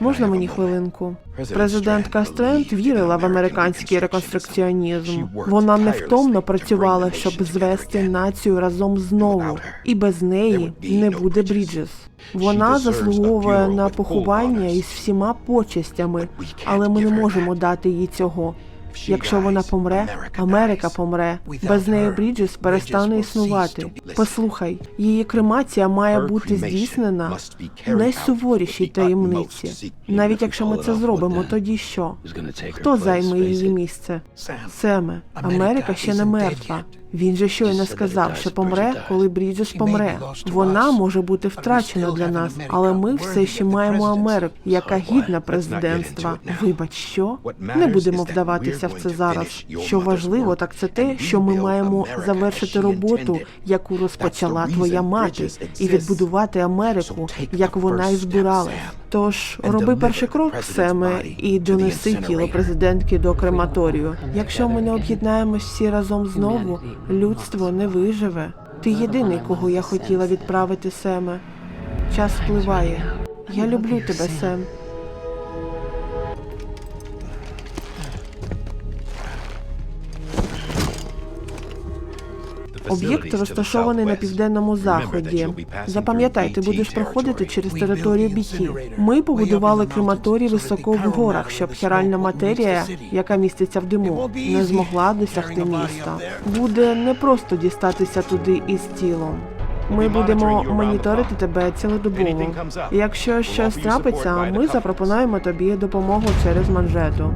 Можна мені хвилинку? Президентка Стренд вірила в американський реконструкціонізм. Вона невтомно працювала, щоб звести націю разом знову, і без неї не буде Бріджес. Вона заслуговує на поховання із всіма почестями, але ми не можемо дати їй цього. Якщо вона помре, Америка помре. Без неї Бріджес перестане існувати. Послухай, її кремація має бути здійснена в найсуворішій таємниці. Навіть якщо ми це зробимо, тоді що? Хто займе її місце? Семе, Америка ще не мертва. Він же щойно сказав, що помре, коли Бріджес помре. Вона може бути втрачена для нас, але ми все ще маємо Америку, яка гідна президентства. Вибач, що не будемо вдаватися в це зараз. Що важливо, так це те, що ми маємо завершити роботу, яку розпочала твоя мати, і відбудувати Америку, як вона і збиралась. Тож роби перший крок, Семе, і донеси тіло президентки до крематорію. Якщо ми не об'єднаємось всі разом знову, людство не виживе. Ти єдиний, кого я хотіла відправити, Семе. Час впливає. Я люблю тебе, Сем. Об'єкт розташований на південному заході. Запам'ятай, ти будеш проходити через територію біті. Ми побудували крематорій високо в горах, щоб хіральна матерія, яка міститься в диму, не змогла досягти міста. Буде непросто дістатися туди із тілом. Ми будемо моніторити тебе цілодобово. Якщо щось трапиться, ми запропонуємо тобі допомогу через манжету.